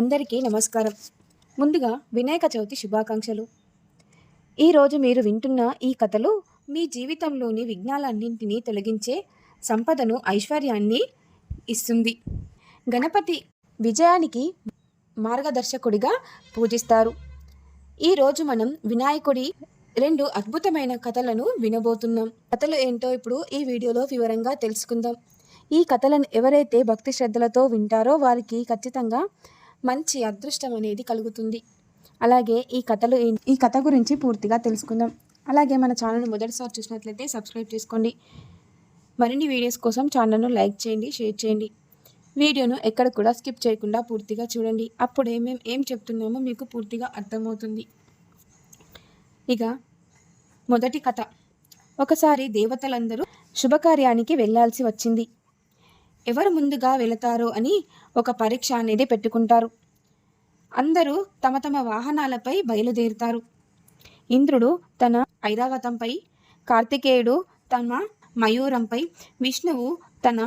అందరికీ నమస్కారం. ముందుగా వినాయక చవితి శుభాకాంక్షలు. ఈరోజు మీరు వింటున్న ఈ కథలు మీ జీవితంలోని విఘ్నాలన్నింటినీ తొలగించే సంపదను ఐశ్వర్యాన్ని ఇస్తుంది. గణపతి విజయానికి మార్గదర్శకుడిగా పూజిస్తారు. ఈరోజు మనం వినాయకుడి రెండు అద్భుతమైన కథలను వినబోతున్నాం. కథలు ఏంటో ఇప్పుడు ఈ వీడియోలో వివరంగా తెలుసుకుందాం. ఈ కథలను ఎవరైతే భక్తి శ్రద్ధలతో వింటారో వారికి ఖచ్చితంగా మంచి అదృష్టం అనేది కలుగుతుంది. అలాగే ఈ కథలు ఈ కథ గురించి పూర్తిగా తెలుసుకుందాం. అలాగే మన ఛానల్ని మొదటిసారి చూసినట్లయితే సబ్స్క్రైబ్ చేసుకోండి. మరిన్ని వీడియోస్ కోసం ఛానల్ను లైక్ చేయండి షేర్ చేయండి. వీడియోను ఎక్కడ కూడా స్కిప్ చేయకుండా పూర్తిగా చూడండి. అప్పుడే మేము ఏం చెప్తున్నామో మీకు పూర్తిగా అర్థమవుతుంది. ఇక మొదటి కథ. ఒకసారి దేవతలందరూ శుభకార్యానికి వెళ్ళాల్సి వచ్చింది. ఎవరు ముందుగా వెళతారో అని ఒక పరీక్ష అనేది పెట్టుకుంటారు. అందరూ తమ తమ వాహనాలపై బయలుదేరుతారు. ఇంద్రుడు తన ఐరావతంపై కార్తికేయుడు తమ మయూరంపై విష్ణువు తన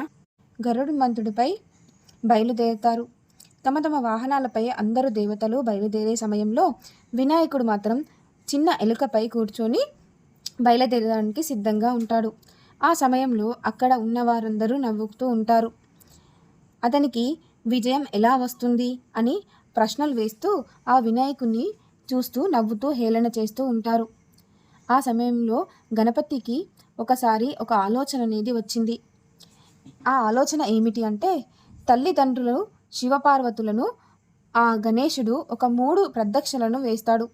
గరుడు మంతుడిపై బయలుదేరుతారు. తమ తమ వాహనాలపై అందరు దేవతలు బయలుదేరే సమయంలో వినాయకుడు మాత్రం చిన్న ఎలుకపై కూర్చొని బయలుదేరడానికి సిద్ధంగా ఉంటాడు. ఆ సమయంలో అక్కడ ఉన్న వారందరూ నవ్వుతూ ఉంటారు. అతనికి విజయం ఎలా వస్తుంది అని ప్రశ్నలు వేస్తూ ఆ వినాయకుణ్ణి చూస్తూ నవ్వుతూ హేళన చేస్తూ ఉంటారు. ఆ సమయంలో గణపతికి ఒకసారి ఒక ఆలోచన అనేది వచ్చింది. ఆ ఆలోచన ఏమిటి అంటే తల్లిదండ్రులు శివపార్వతులను ఆ గణేశుడు ఒక మూడు ప్రదక్షిణలను వేస్తాడు.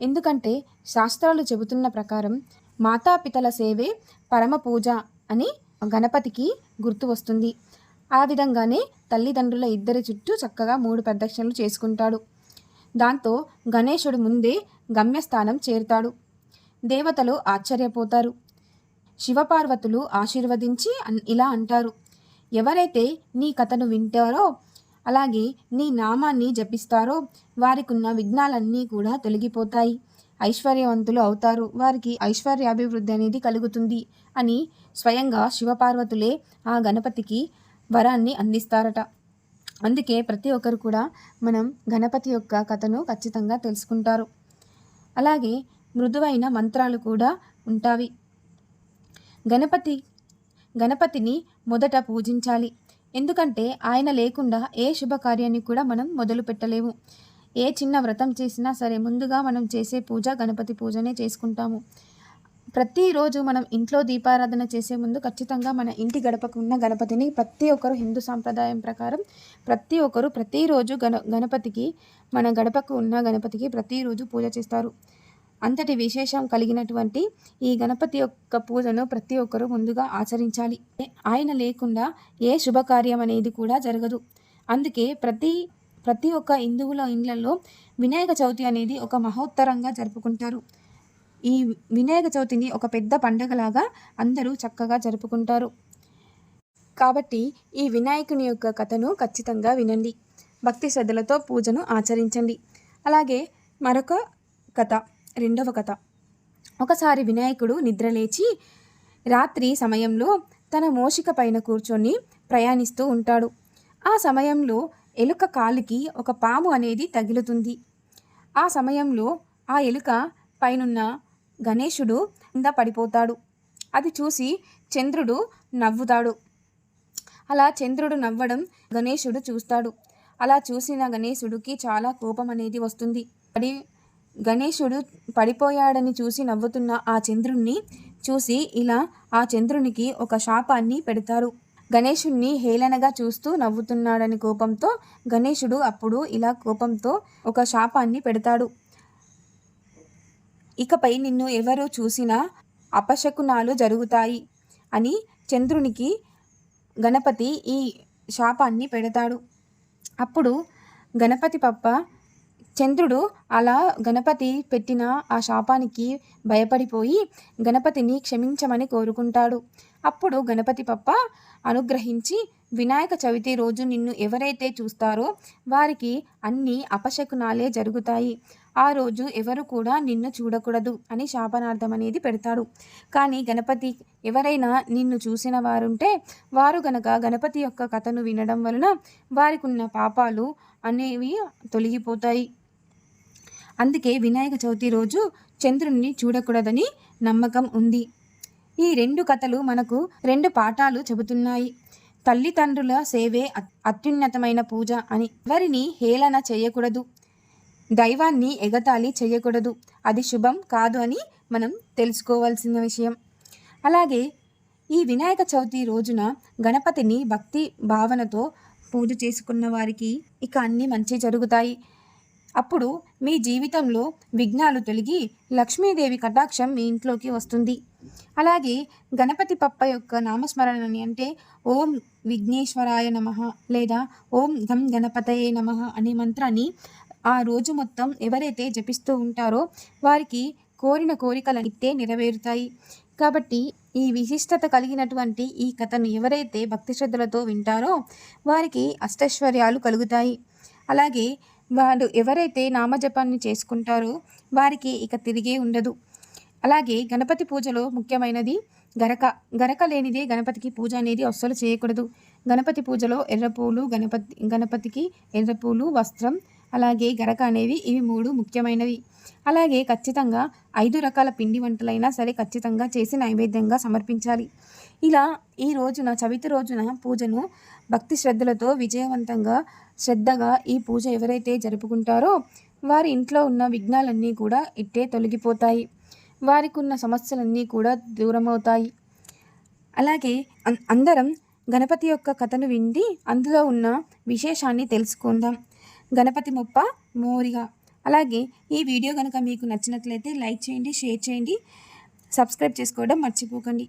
ఎందుకంటే శాస్త్రాలు చెబుతున్న ప్రకారం మాతాపితల సేవే పరమ పూజ అని గణపతికి గుర్తు వస్తుంది. ఆ విధంగానే తల్లిదండ్రుల ఇద్దరి చుట్టూ చక్కగా మూడు ప్రదక్షిణలు చేసుకుంటాడు. దాంతో గణేశుడు ముందే గమ్యస్థానం చేరుతాడు. దేవతలు ఆశ్చర్యపోతారు. శివపార్వతులు ఆశీర్వదించి ఇలా అంటారు. ఎవరైతే నీ కథను వింటారో అలాగే నీ నామాన్ని జపిస్తారో వారికున్న విఘ్నాలన్నీ కూడా తొలగిపోతాయి. ఐశ్వర్యవంతులు అవుతారు. వారికి ఐశ్వర్యాభివృద్ధి అనేది కలుగుతుంది అని స్వయంగా శివపార్వతులే ఆ గణపతికి వరాన్ని అందిస్తారట. అందుకే ప్రతి ఒక్కరు కూడా మనం గణపతి యొక్క కథను ఖచ్చితంగా తెలుసుకుంటారు. అలాగే మృదువైన మంత్రాలు కూడా ఉంటాయి గణపతి గణపతిని మొదట పూజించాలి. ఎందుకంటే ఆయన లేకుండా ఏ శుభకార్యాన్ని కూడా మనం మొదలు పెట్టలేము. ఏ చిన్న వ్రతం చేసినా సరే ముందుగా మనం చేసే పూజ గణపతి పూజనే చేసుకుంటాము. ప్రతిరోజు మనం ఇంట్లో దీపారాధన చేసే ముందు ఖచ్చితంగా మన ఇంటి గడపకు ఉన్న గణపతిని ప్రతి ఒక్కరు హిందూ సాంప్రదాయం ప్రకారం ప్రతి ఒక్కరు ప్రతిరోజు గణ గణపతికి మన గడపకు ఉన్న గణపతికి ప్రతిరోజు పూజ చేస్తారు. అంతటి విశేషం కలిగినటువంటి ఈ గణపతి యొక్క పూజను ప్రతి ఒక్కరూ ముందుగా ఆచరించాలి. ఆయన లేకుండా ఏ శుభకార్యం అనేది కూడా జరగదు. అందుకే ప్రతి ప్రతి ఒక్క హిందువుల ఇండ్లలో వినాయక చవితి అనేది ఒక మహోత్తరంగా జరుపుకుంటారు. ఈ వినాయక చవితిని ఒక పెద్ద పండగలాగా అందరూ చక్కగా జరుపుకుంటారు. కాబట్టి ఈ వినాయకుని యొక్క కథను ఖచ్చితంగా వినండి. భక్తి శ్రద్ధలతో పూజను ఆచరించండి. అలాగే మరొక కథ రెండవ కథ. ఒకసారి వినాయకుడు నిద్రలేచి రాత్రి సమయంలో తన మోషిక పైన కూర్చొని ప్రయాణిస్తూ ఉంటాడు. ఆ సమయంలో ఎలుక కాలికి ఒక పాము అనేది తగులుతుంది. ఆ సమయంలో ఆ ఎలుక పైనున్న గణేశుడు కింద పడిపోతాడు. అది చూసి చంద్రుడు నవ్వుతాడు. అలా చంద్రుడు నవ్వడం గణేశుడు చూస్తాడు. అలా చూసిన గణేశుడికి చాలా కోపం అనేది వస్తుంది. పడి గణేశుడు పడిపోయాడని చూసి నవ్వుతున్న ఆ చంద్రుణ్ణి చూసి ఇలా ఆ చంద్రునికి ఒక శాపాన్ని పెడతారు. గణేశుణ్ణి హేళనగా చూస్తూ నవ్వుతున్నాడని కోపంతో గణేశుడు అప్పుడు ఇలా కోపంతో ఒక శాపాన్ని పెడతాడు. ఇకపై నిన్ను ఎవరు చూసినా అపశకునాలు జరుగుతాయి అని చంద్రునికి గణపతి ఈ శాపాన్ని పెడతాడు. అప్పుడు గణపతి పప్ప చంద్రుడు అలా గణపతి పెట్టిన ఆ శాపానికి భయపడిపోయి గణపతిని క్షమించమని కోరుకుంటాడు. అప్పుడు గణపతి పప్ప అనుగ్రహించి వినాయక చవితి రోజు నిన్ను ఎవరైతే చూస్తారో వారికి అన్ని అపశకునాలే జరుగుతాయి. ఆ రోజు ఎవరు కూడా నిన్ను చూడకూడదు అని శాపనార్థం అనేది పెడతాడు. కానీ గణపతి ఎవరైనా నిన్ను చూసిన వారుంటే వారు గనక గణపతి యొక్క కథను వినడం వలన వారికి ఉన్న పాపాలు అనేవి తొలగిపోతాయి. అందుకే వినాయక చవితి రోజు చంద్రుణ్ణి చూడకూడదని నమ్మకం ఉంది. ఈ రెండు కథలు మనకు రెండు పాఠాలు చెబుతున్నాయి. తల్లిదండ్రుల సేవే అత్యున్నతమైన పూజ అని ఎవరిని హేళన చేయకూడదు. దైవాన్ని ఎగతాళి చేయకూడదు. అది శుభం కాదు అని మనం తెలుసుకోవాల్సిన విషయం. అలాగే ఈ వినాయక చవితి రోజున గణపతిని భక్తి భావనతో పూజ చేసుకున్న వారికి ఇక అన్నీ మంచి జరుగుతాయి. అప్పుడు మీ జీవితంలో విఘ్నాలు తొలగి లక్ష్మీదేవి కటాక్షం మీ ఇంట్లోకి వస్తుంది. అలాగే గణపతి పప్ప యొక్క నామస్మరణని అంటే ఓం విఘ్నేశ్వరాయ నమ లేదా ఓం గం గణపతయే నమ అనే మంత్రాన్ని ఆ రోజు మొత్తం ఎవరైతే జపిస్తూ ఉంటారో వారికి కోరిన కోరికలనితే నెరవేరుతాయి. కాబట్టి ఈ విశిష్టత కలిగినటువంటి ఈ కథను ఎవరైతే భక్తి శ్రద్ధలతో వింటారో వారికి అష్టైశ్వర్యాలు కలుగుతాయి. అలాగే వారు ఎవరైతే నామజపాన్ని చేసుకుంటారో వారికి ఇక తిరిగే ఉండదు. అలాగే గణపతి పూజలో ముఖ్యమైనది గరక గరక లేనిదే గణపతికి పూజ అనేది అస్సలు చేయకూడదు. గణపతి పూజలో ఎర్రపూలు గణపతి గణపతికి ఎర్రపూలు వస్త్రం అలాగే గరక అనేవి ఇవి మూడు ముఖ్యమైనవి. అలాగే ఖచ్చితంగా ఐదు రకాల పిండి వంటలైనా సరే ఖచ్చితంగా చేసి నైవేద్యంగా సమర్పించాలి. ఇలా ఈ రోజున చవితి రోజున పూజను భక్తి శ్రద్ధలతో విజయవంతంగా శ్రద్ధగా ఈ పూజ ఎవరైతే జరుపుకుంటారో వారి ఇంట్లో ఉన్న విఘ్నాలన్నీ కూడా ఇట్టే తొలగిపోతాయి. వారికి ఉన్న సమస్యలన్నీ కూడా దూరమవుతాయి. అలాగే అందరం గణపతి యొక్క కథను విండి అందులో ఉన్న విశేషాన్ని తెలుసుకుందాం. గణపతి మొప్ప మోరిగా. అలాగే ఈ వీడియో కనుక మీకు నచ్చినట్లయితే లైక్ చేయండి షేర్ చేయండి సబ్స్క్రైబ్ చేసుకోవడం మర్చిపోకండి.